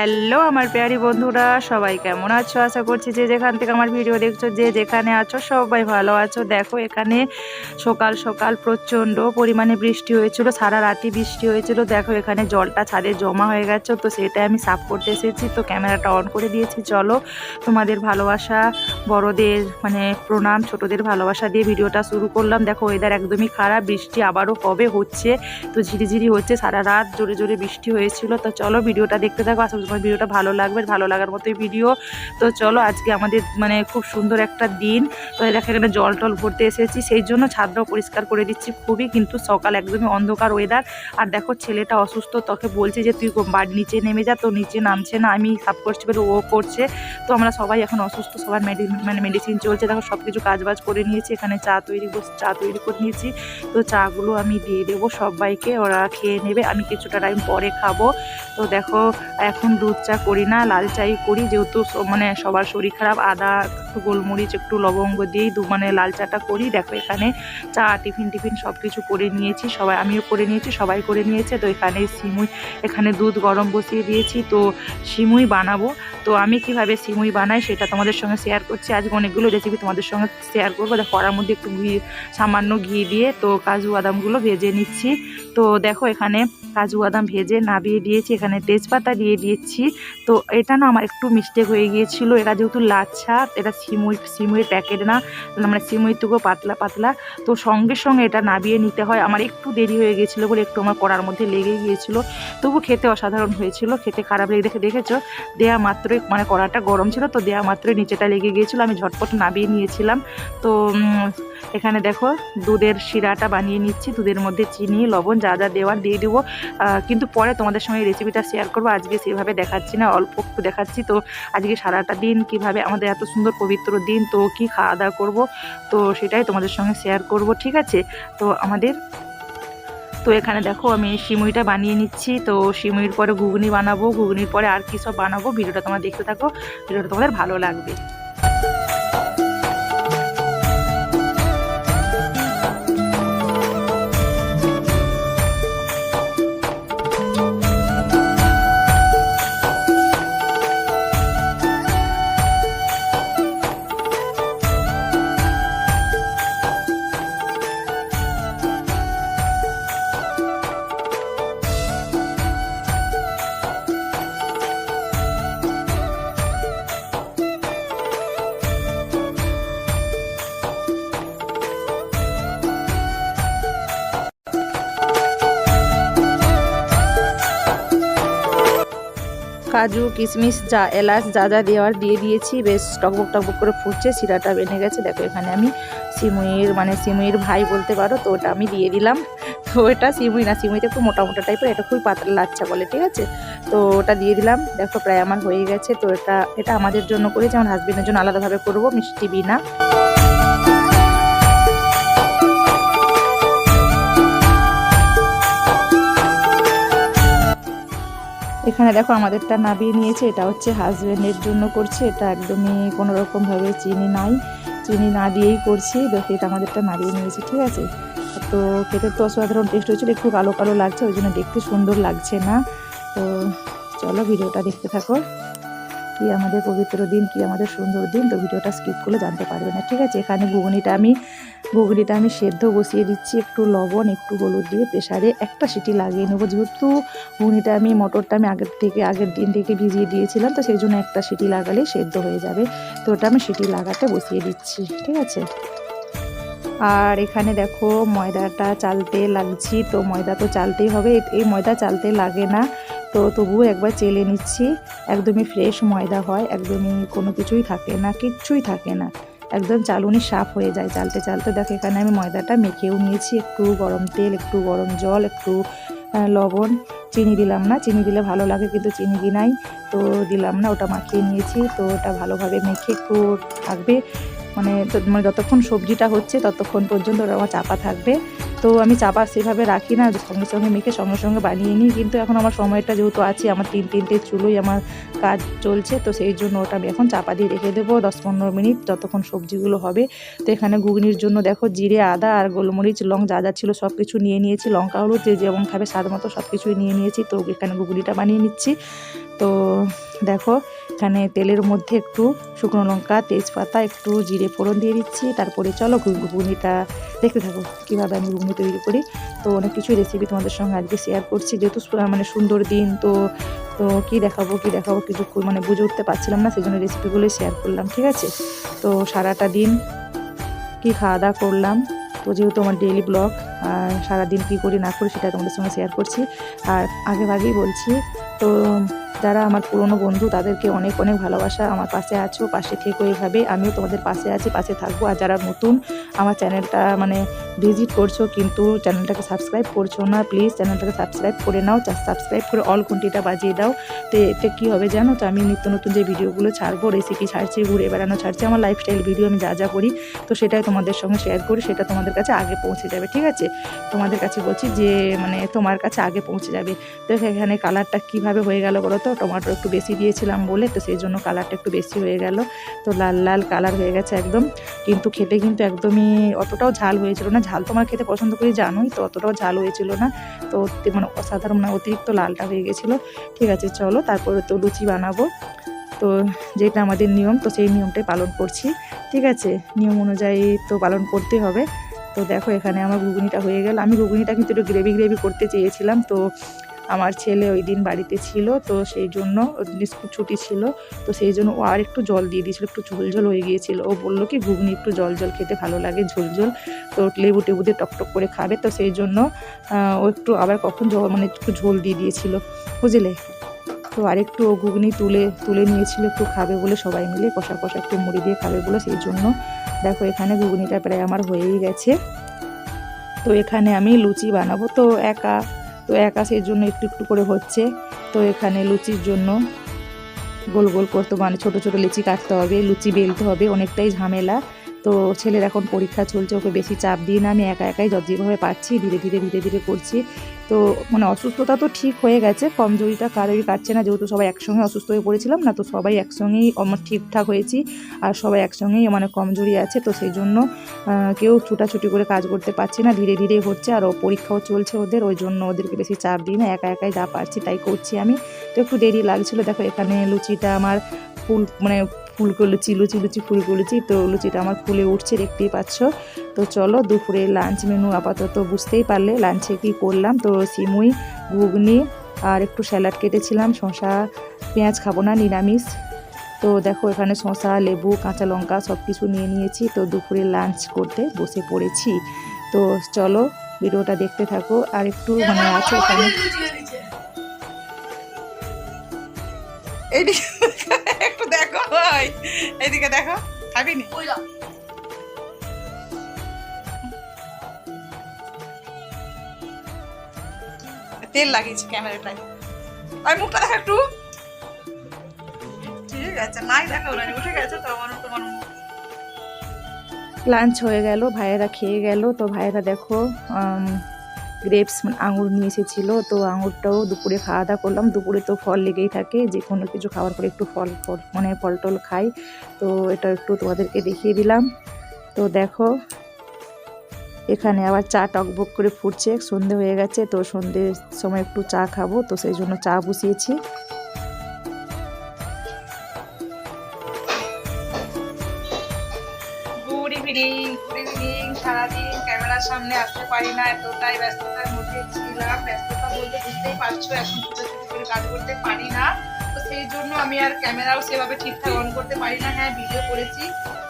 Hello আমার প্যারি বন্ধুরা, সবাই কেমন আছো? আশা করছি যে যেখান থেকে আমার ভিডিও দেখছ, যে যেখানে আছো, সবাই ভালো আছো। দেখো, এখানে সকাল সকাল প্রচণ্ড পরিমাণে বৃষ্টি হয়েছিল, সারা রাতি বৃষ্টি হয়েছিল। দেখো, এখানে জলটা ছাদে জমা হয়ে গেছে, তো সেটা আমি সাফ করতে এসেছি। তো ক্যামেরাটা অন করে দিয়েছি। চলো, তোমাদের ভালোবাসা, বড়দের মানে প্রণাম, ছোটদের ভালোবাসা দিয়ে ভিডিওটা শুরু করলাম। দেখো ওয়েদার একদমই খারাপ, বৃষ্টি আবারও কবে হচ্ছে? তো ঝিরিঝিরি হচ্ছে, সারা রাত জোরে জোরে বৃষ্টি হয়েছিল। তো চলো, ভিডিওটা দেখতে থাকো, আশা তোমার ভিডিওটা ভালো লাগবে, ভালো লাগার মতোই ভিডিও। তো চলো আজকে আমাদের মানে খুব সুন্দর একটা দিন। তো দেখো এখানে জল টল ভরতে এসেছি, সেই জন্য ছাদটাও পরিষ্কার করে দিচ্ছি খুবই, কিন্তু সকাল একদমই অন্ধকার ওয়েদার আর দেখো ছেলেটা অসুস্থ, তোকে বলছে যে তুই বাড়ি নিচে নেমে যা, তো নিচে নামছে না, আমি সাফ করছি বলে ও করছে। তো আমরা সবাই এখন অসুস্থ, সবার মানে মেডিসিন চলছে। দেখো সব কিছু কাজবাজ করে নিয়েছি, এখানে চা তৈরি চা তৈরি করে নিয়েছি। তো চাগুলো আমি দিয়ে দেবো সবাইকে, ওরা খেয়ে নেবে, আমি কিছুটা টাইম পরে খাব। তো দেখো এখন দুধ চা করি না, লাল চাই করি, যেহেতু মানে সবার শরীর খারাপ, আদা, একটু গোলমরিচ, একটু লবঙ্গ দিয়েই দু মানে লাল চাটা করি। দেখো এখানে চা, টিফিন টিফিন সব কিছু করে নিয়েছি, সবাই, আমিও করে নিয়েছি, সবাই করে নিয়েছে। তো এখানে সিমুই, এখানে দুধ গরম বসিয়ে দিয়েছি, তো সিমুই বানাবো। তো আমি কীভাবে সিমুই বানাই সেটা তোমাদের সঙ্গে শেয়ার করছি। আজকে অনেকগুলো রেসিপি তোমাদের সঙ্গে শেয়ার করব। দেখো কড়ার মধ্যে একটু ঘি, সামান্য ঘি দিয়ে তো কাজু বাদামগুলো ভেজে নিচ্ছি। তো দেখো এখানে কাজু বাদাম ভেজে নাবিয়ে দিয়েছি। এখানে তেজপাতা দিয়ে দিয়েছি। তো এটা না আমার একটু মিস্টেক হয়ে গিয়েছিল। এটা যেহেতু লাচ্ছা, এটা সিমুই, সিমুইয়ের প্যাকেট না মানে সিমুইটুকু পাতলা পাতলা। তো সঙ্গে সঙ্গে এটা নাবিয়ে নিতে হয়। আমার একটু দেরি হয়ে গিয়েছিল বলে একটু আমার কড়ার মধ্যে লেগে গিয়েছিল। তবু খেতে অসাধারণ হয়েছিল। খেতে খারাপ লেগে, দেখে, দেখেছ? দেয়া মাত্রই মানে কড়াটা গরম ছিল, তো দেয়া মাত্রই নিচেটা লেগে গিয়েছিল। আমি ঝটপট নাবিয়ে নিয়েছিলাম। তো এখানে দেখো দুধের শিরাটা বানিয়ে নিচ্ছি। দুধের মধ্যে চিনি, লবণ যা যা দেওয়ার দিয়ে দেবো। কিন্তু পরে তোমাদের সঙ্গে রেসিপিটা শেয়ার করব। আজকে সেভাবে দেখাচ্ছি না, অল্প একটু দেখাচ্ছি। তো আজকে সারাটা দিন কীভাবে আমাদের এত সুন্দর পবিত্র দিন, তো কি খাওয়া দাওয়া করব? তো সেটাই তোমাদের সঙ্গে শেয়ার করব, ঠিক আছে? তো আমাদের, তো এখানে দেখো আমি সিমুইটা বানিয়ে নিচ্ছি। তো সিমুইর পরে ঘুগনি বানাবো। ঘুগনির পরে আর কী সব বানাবো? ভিডিওটা তোমরা দেখতে থাকো। ভিডিওটা তোমাদের ভালো লাগবে। কাজু, কিশমিশ, যা এলাচ, যা যা দেওয়ার দিয়ে দিয়েছি, বেশ টকবক টকবক করে ফুটছে, শিরাটা বেনে গেছে। দেখো এখানে আমি সিমুইয়ের মানে সিমুইয়ের ভাই বলতে পারো, তো ওটা আমি দিয়ে দিলাম। তো এটা সিমুই না সিমুইতে একটু মোটা মোটা টাইপের এটা খুবই পাতলা লাচ্ছা বলে, ঠিক আছে? তো ওটা দিয়ে দিলাম। দেখো প্রায় আমার হয়ে গেছে, তো এটা এটা আমাদের জন্য করেছি আমার হাজব্যান্ডের জন্য আলাদাভাবে করব, মিষ্টি বিনা। এখানে দেখো আমাদেরটা নাবিয়ে নিয়েছে, এটা হচ্ছে হাজব্যান্ডের জন্য করছে, এটা একদমই কোনো রকমভাবে চিনি নাই। চিনি না দিয়েই করছি, দেখো এটা আমাদেরটা নাবিয়ে নিয়েছে, ঠিক আছে? তো খেতে তো অসাধারণ টেস্ট হয়েছিল, একটু কালো কালো লাগছে, ওই জন্য দেখতে সুন্দর লাগছে না। তো চলো ভিডিওটা দেখতে থাকো। কি আমাদের পবিত্র দিন, কি আমাদের সুন্দর দিন, তো ভিডিওটা স্কিপ করলে জানতে পারবে না। ঠিক আছে, এখানে ঘুগনিটা আমি ঘুগনিটা আমি সেদ্ধ বসিয়ে দিচ্ছি, একটু লবণ, একটু হলুদ দিয়ে প্রেসারে একটা সিটি লাগিয়ে নেব। যেহেতু ঘুগনিটা আমি, মটরটা আমি আগের থেকে, আগের দিন থেকে ভিজিয়ে দিয়েছিলাম, তো সেই জন্য একটা সিটি লাগালেই সেদ্ধ হয়ে যাবে। তো ওটা আমি সিটি লাগাতে বসিয়ে দিচ্ছি, ঠিক আছে? আর এখানে দেখো ময়দাটা চালতে লাগছি, তো ময়দা তো চালতেই হবে। এই ময়দা চালতে লাগে না। তো তবুও একবার চেলে নিচ্ছি। একদমই ফ্রেশ ময়দা হয়, একদমই কোনো কিছুই থাকে না, কিচ্ছুই থাকে না। একদম চালুনি সাফ হয়ে যায় চালতে চালতে। দেখো, এখানে আমি ময়দাটা মেখেও নিয়েছি, একটু গরম তেল, একটু গরম জল, একটু লবণ। চিনি দিলাম না, চিনি দিলে ভালো লাগে কিন্তু চিনি দিই নাই। তো দিলাম না, ওটা মাখিয়ে নিয়েছি। তো ওটা ভালোভাবে মেখে একটু থাকবে। মানে মানে যতক্ষণ সবজিটা হচ্ছে ততক্ষণ পর্যন্ত ওটা আমার চাপা থাকবে। তো আমি চাপা সেভাবে রাখি না, সঙ্গে সঙ্গে মেখে সঙ্গে সঙ্গে বানিয়ে নিই। কিন্তু এখন আমার সময়টা যেহেতু আছে, আমার তিন তিনটে চুলোই আমার কাজ চলছে, তো সেই জন্য ওটা আমি এখন চাপা দিয়ে রেখে দেবো দশ পনেরো মিনিট যতক্ষণ সবজিগুলো হবে। তো এখানে ঘুগনির জন্য দেখো জিরে, আদা আর গোলমরিচ, লং যা যা ছিল সব কিছু নিয়ে নিয়েছি, লঙ্কা, হলুদ, যে যেমন খাবে স্বাদ মতো সব কিছুই নিয়ে নিয়েছি। তো এখানে ঘুগনিটা বানিয়ে নিচ্ছি। তো দেখো এখানে তেলের মধ্যে একটু শুকনো লঙ্কা, তেজপাতা, একটু জিরে ফোড়ন দিয়ে দিচ্ছি। তারপরে চলো ঘুগনিটা দেখতে থাকো কীভাবে আমি ঘুগনি তৈরি করি। তো অনেক কিছু রেসিপি তোমাদের সঙ্গে আজকে শেয়ার করছি। যেহেতু মানে সুন্দর দিন, তো তো কী দেখাবো কী দেখাবো কিছু মানে বুঝে উঠতে পারছিলাম না সেই জন্য রেসিপিগুলোই শেয়ার করলাম, ঠিক আছে? তো সারাটা দিন কি খাওয়া দাওয়া করলাম? তো যেহেতু আমার ডেইলি ব্লগ আর সারাদিন কী করি না করি সেটা তোমাদের সঙ্গে শেয়ার করছি। আর আগে ভাগেই বলছি, তো যারা আমার পুরনো বন্ধু, তাদেরকে অনেক অনেক ভালোবাসা আমার পাশে আছো, পাশে থেকো এইভাবে। আমিও তোমাদের পাশে আছি, পাশে থাকব। আর যারা নতুন আমার চ্যানেলটা মানে ভিজিট করছ কিন্তু চ্যানেলটাকে সাবস্ক্রাইব করছ না, প্লিজ চ্যানেলটাকে সাবস্ক্রাইব করে নাও। সাবস্ক্রাইব করে অল ঘন্টিটা বাজিয়ে দাও। তো এতে কী হবে জানো তো, আমি নিত্য নতুন যে ভিডিওগুলো ছাড়বো রেসিপি ছাড়ছি, ঘুরে বেড়ানো ছাড়ছি, আমার লাইফস্টাইল ভিডিও আমি যা যা করি, তো সেটাই তোমাদের সঙ্গে শেয়ার করি, সেটা তোমাদের কাছে আগে পৌঁছে যাবে, ঠিক আছে? তোমাদের কাছে বলছি যে মানে তোমার কাছে আগে পৌঁছে যাবে। তো এখানে কালারটা কীভাবে হয়ে গেল বলো তো? টমেটো একটু বেশি দিয়েছিলাম বলে, তো সেই জন্য কালারটা একটু বেশি হয়ে গেল। তো লাল লাল কালার হয়ে গেছে একদম। কিন্তু খেতে কিন্তু একদমই অতটাও ঝাল হয়েছিল না। ঝাল তোমার খেতে পছন্দ করি, জানোই তো অতটাও ঝাল হয়েছিল না। তো মানে অসাধারণ মানে অতিরিক্ত লালটা হয়ে গেছিল। ঠিক আছে, চলো তারপরে তো লুচি বানাবো। তো যেটা আমাদের নিয়ম, তো সেই নিয়মটাই পালন করছি। ঠিক আছে, নিয়ম অনুযায়ী তো পালন করতে হবে। তো দেখো এখানে আমার ঘুগনিটা হয়ে গেল। আমি ঘুগনিটা কিন্তু একটু গ্রেভি গ্রেভি করতে চেয়েছিলাম। তো আমার ছেলে ওই দিন বাড়িতে ছিল, তো সেই জন্য স্কুল ছুটি ছিল, তো সেই জন্য ও আর একটু জল দিয়ে দিয়েছিল, একটু ঝোল ঝোল হয়ে গিয়েছিল। ও বলল কি, ঘুগনি একটু জল জল খেতে ভালো লাগে, ঝোল ঝোল। তো লেবু টেবু দিয়ে টকটক করে খাবে, তো সেই জন্য ও একটু আবার কখন জল মানে একটু ঝোল দিয়ে দিয়েছিল, বুঝলে? তো আরেকটু ও ঘুগনি তুলে তুলে নিয়েছিল, একটু খাবে বলে সবাই মিলে, কষা কষা একটু মুড়ি দিয়ে খাবে বলে সেই জন্য। দেখো এখানে ঘুগনিটা প্রায় আমার হয়েই গেছে। তো এখানে আমি লুচি বানাবো, তো একা তো একা সেই জন্য একটু একটু করে হচ্ছে। তো এখানে লুচির জন্য গোল গোল করতে মানে ছোট ছোট লুচি কাটতে হবে, লুচি বেলতে হবে, অনেকটাই ঝামেলা। তো ছেলের এখন পরীক্ষা চলছে, ওকে বেশি চাপ দিই না, আমি একা একাই যেভাবে পারছি ধীরে ধীরে ধীরে ধীরে করছি। তো মানে অসুস্থতা তো ঠিক হয়ে গেছে কমজোরিটা কারোরই কাটছে না। যেহেতু সবাই একসঙ্গে অসুস্থ হয়ে পড়েছিলাম না, তো সবাই একসঙ্গেই আমার ঠিকঠাক হয়েছি আর সবাই একসঙ্গেই মানে কমজোরি আছে। তো সেই জন্য কেউ ছুটাছুটি করে কাজ করতে পারছে না, ধীরে ধীরে হচ্ছে আর পরীক্ষাও চলছে ওদের, ওই জন্য ওদেরকে বেশি চাপ দিই না, একা একাই যা পারছি তাই করছি আমি। তো একটু দেরি লাগছিল, দেখো এখানে লুচিটা আমার ফুল মানে ফুলকো লুচি লুচি লুচি, ফুলকো লুচি। তো লুচিটা আমার ফুলে উঠছে, দেখতেই পাচ্ছ। তো চলো দুপুরে লাঞ্চ মেনু আপাতত বুঝতেই পারলে লাঞ্চে কি করলাম। তো সিমুই, ঘুগনি আর একটু স্যালাড কেটেছিলাম। শসা, পেঁয়াজ খাব না, নিরামিষ। তো দেখো এখানে শসা, লেবু, কাঁচা লঙ্কা সব কিছু নিয়ে নিয়েছি। তো দুপুরে লাঞ্চ করতে বসে পড়েছি। তো চলো ভিডিওটা দেখতে থাকো। আর একটু মানে আছে এখানে। এইদিকে একটু দেখো ভাই এইদিকে দেখো খাবি নি তেল লাগিয়েছি ক্যামেরাটায়। আর মুখটা দেখা একটু। ঠিক আছে নাই দেখা ওরা উঠে গেছে তো আমার তোমার লাঞ্চ হয়ে গেল ভাইয়েরা খেয়ে গেল তো ভাইয়েরা দেখো গ্রেপস আঙুর নিয়ে এসেছিল, তো আঙুরটাও দুপুরে খাওয়া দাওয়া করলাম। দুপুরে তো ফল লেগেই থাকে, যে কোনো কিছু খাওয়ার পরে একটু ফল ফল মানে ফল টল খাই। তো এটা একটু তোমাদেরকে দেখিয়ে দিলাম। তো দেখো, এখানে আবার চা টকবক করে ফুটছে, সন্ধে হয়ে গেছে, তো সন্ধ্যের সময় একটু চা খাব, তো সেই জন্য চা বসিয়েছি। সামনে আসতে পারি না, এতটাই ব্যস্ততার মধ্যে ছিলাম। ব্যস্ততা বলতে বুঝতেই পারছ, এখন ছোটাছুটি করে কাজ করতে পারি না। তো সেই জন্য আমি আর ক্যামেরাও সেভাবে ঠিকঠাক অন করতে পারি না। হ্যাঁ ভিডিও করেছি।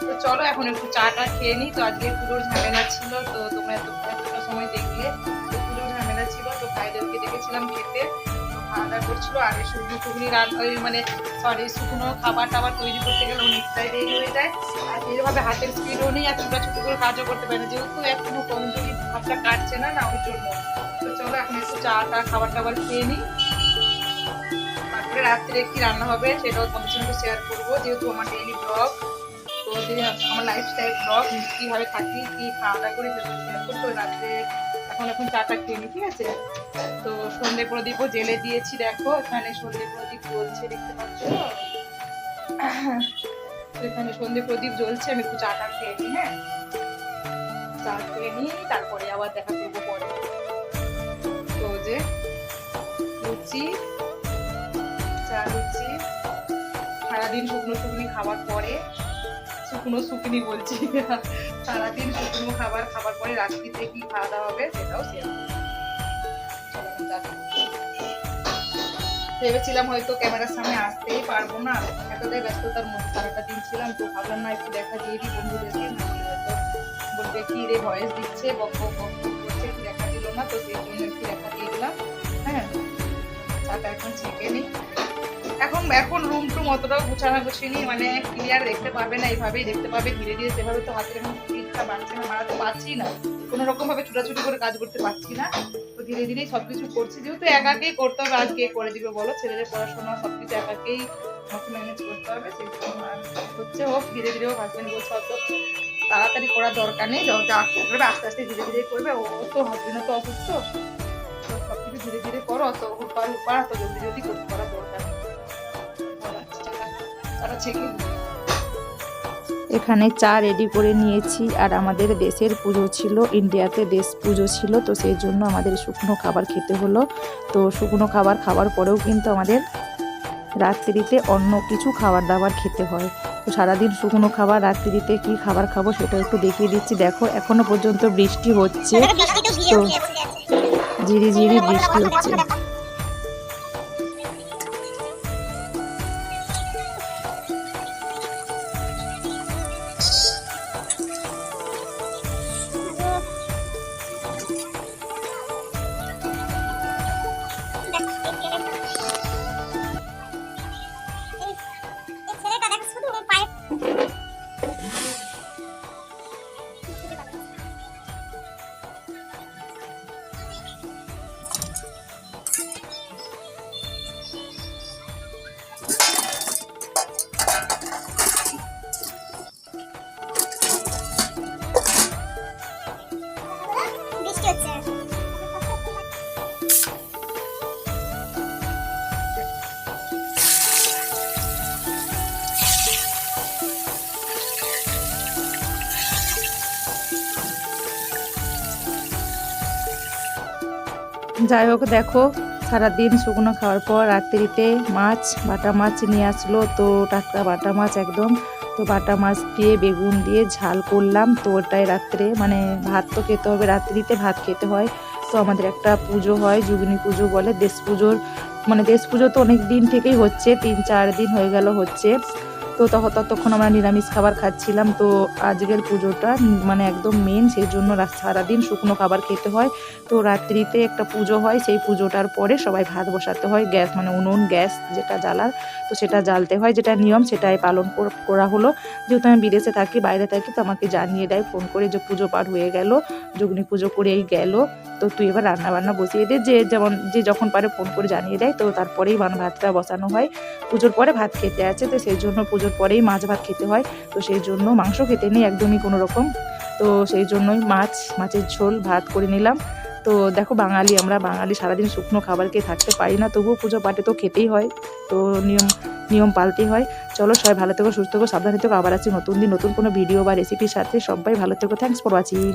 তো চলো, এখন একটু চাটা খেয়ে নিই তো আজকে পুরোর ঝামেলা ছিল, তো তোমরা এত এতটা সময় দেখলে তো পুরো ঝামেলা ছিল। তো ভাইদেরকে দেখেছিলাম খেতে। খাওয়া করছিল। আর এই শুকনো টুকনি রান ওই মানে সরি শুকনো খাবার টাবার তৈরি করতে গেলে অনেকটাই দেরি হয়ে যায়। আর এইভাবে হাতের স্পিডও নেই, আর ছোটাছুটি করে কাজও করতে পারি না। যেহেতু এখনও কমজোরি ভাবটা কাটছে না না ওই জন্য তো চলো এখন একটু চা টা খাবার টাবার খেয়ে নিই। তারপরে রাত্রে কি রান্না হবে সেটাও তোমাদের সঙ্গে শেয়ার করব, যেহেতু আমার ডেইলি ব্লগ তো যে আমার লাইফস্টাইল ব্লগ কীভাবে থাকি, কী খাওয়া দাওয়া করি সেটা শেয়ার করব। রাত্রে এখন এখন চাটা খেয়ে নিই, ঠিক আছে? তো সন্ধে প্রদীপও জেলে দিয়েছি, দেখো, এখানে সন্ধে প্রদীপ জ্বলছে, দেখতে পাচ্ছ? এখানে সন্ধে প্রদীপ জ্বলছে, আমি একটু চাটা খেয়ে নিই হ্যাঁ? চা খেয়ে নিই, তারপরে আবার দেখা করব পরে। তো যে লুচি, চা দিচ্ছি সারাদিন শুকনো শুকনি খাবার পরে, শুকনো শুকনি বলছি, সারাদিন শুকনো খাবার খাবার পরে রাত্রিতে কি খাওয়া দাওয়া হবে সেটাও শেয়ার ভেবেছিলাম হয়তো ক্যামেরার সামনে আসতেই পারব না, এতটাই ব্যস্ততার মধ্যে সারাটা দিন ছিলাম, তো ভাবলাম না একটু দেখা দিয়ে দিই বন্ধুদেরকে। কি রে ভয়েস দিচ্ছে, বক বক বক করছে দেখা দিল না, তো সেই জন্য একটু দেখা দিয়ে দিলাম হ্যাঁ। চাটা এখন ছেঁকে নিই। এখন এখন রুম টুম অতটাও গুছানো গুছিনি মানে ক্লিয়ার দেখতে পাবে না, এইভাবেই দেখতে পাবে ধীরে ধীরে সেভাবে তো হাতের এখন স্পিডটা বাড়ছে না, বাড়াতে পারছি না। কোনো রকম ভাবে ছোটাছুটি করে কাজ করতে পারছি না। তো ধীরে ধীরেই সবকিছু করছি, যেহেতু একাকেই করতে হবে আজ কে করে দিবে বলো, ছেলেদের পড়াশোনা, সবকিছু একাকেই আমাকে ম্যানেজ করতে হবে, সেই হচ্ছে হোক, ধীরে ধীরে হোক হাজবেন্ড বলছে অত তাড়াতাড়ি করার দরকার নেই আস্তে করবে, আস্তে আস্তে ধীরে ধীরে করবে। ও তো হাজবেন্ড তো অসুস্থ। তো সবকিছু ধীরে ধীরে করো, অত হুপার হুপার অত জলদি জলদি করতে করার দরকার তারা ছেঁকে এখানে চা রেডি করে নিয়েছি, আর আমাদের দেশের পুজো ছিল ইন্ডিয়াতে দেশ পুজো ছিল, তো সেই জন্য আমাদের শুকনো খাবার খেতে হলো। তো শুকনো খাবার খাওয়ার পরেও কিন্তু আমাদের রাত্রিতে অন্য কিছু খাবার দাবার খেতে হয়। তো সারাদিন শুকনো খাবার রাত্রিতে কি খাবার খাব সেটা একটু দেখিয়ে দিচ্ছি। দেখো এখনও পর্যন্ত বৃষ্টি হচ্ছে। তো ঝিরি ঝিরি বৃষ্টি হচ্ছে। যাই হোক, দেখো, সারাদিন শুকনো খাওয়ার পর রাত্রিতে মাছ, বাটা মাছ নিয়ে আসলো। তো টাটকা বাটা মাছ একদম। তো বাটা মাছ দিয়ে বেগুন দিয়ে ঝাল করলাম। তো ওটাই রাত্রে মানে ভাত তো খেতে হবে, রাত্রিতে ভাত খেতে হয়। তো আমাদের একটা পুজো হয়, যুগিনী পুজো বলে দেশ পুজোর। মানে দেশ পুজো তো অনেক দিন থেকেই হচ্ছে, তিন চার দিন হয়ে গেল হচ্ছে। তো ততক্ষণ আমরা নিরামিষ খাবার খাচ্ছিলাম। তো আজকের পুজোটা মানে একদম মেন সেই জন্য সারাদিন শুকনো খাবার খেতে হয়। তো রাত্রিতে একটা পুজো হয়, সেই পুজোটার পরে সবাই ভাত বসাতে হয়। গ্যাস মানে উনুন, গ্যাস যেটা জ্বালার, তো সেটা জ্বালতে হয়। যেটা নিয়ম সেটাই পালন করা হলো। যেহেতু আমি বিদেশে থাকি, বাইরে থাকি, তো আমাকে জানিয়ে দেয় ফোন করে যে পুজো পার হয়ে গেল, যগ্নি পুজো করেই গেল। তো তুই এবার রান্না বান্না বসিয়ে দে। যে যেমন, যে যখন পারে ফোন করে জানিয়ে দেয়, তো তারপরেই ভাতটা বসানো হয়। পুজোর পরে ভাত খেতে আছে, তো সেই জন্য পুজোর পরেই মাছ ভাত খেতে হয়। তো সেই জন্য মাংস খেতে নেই একদমই কোনো রকম। তো সেই জন্যই মাছ, মাছের ঝোল, ভাত করে নিলাম। তো দেখো বাঙালি, আমরা বাঙালি সারাদিন শুকনো খাবার খেয়ে থাকতে পারি না, তবুও পুজো পাঠে তো খেতেই হয়। তো নিয়ম নিয়ম পাল্টেই হয়। চলো সবাই ভালো থেকো, সুস্থ থেকো, সাবধানে থেকো। আবার আছি নতুন দিন, নতুন কোনো ভিডিও বা রেসিপির সাথে। সবাই ভালো থেকো থ্যাংকস ফর ওয়াচিং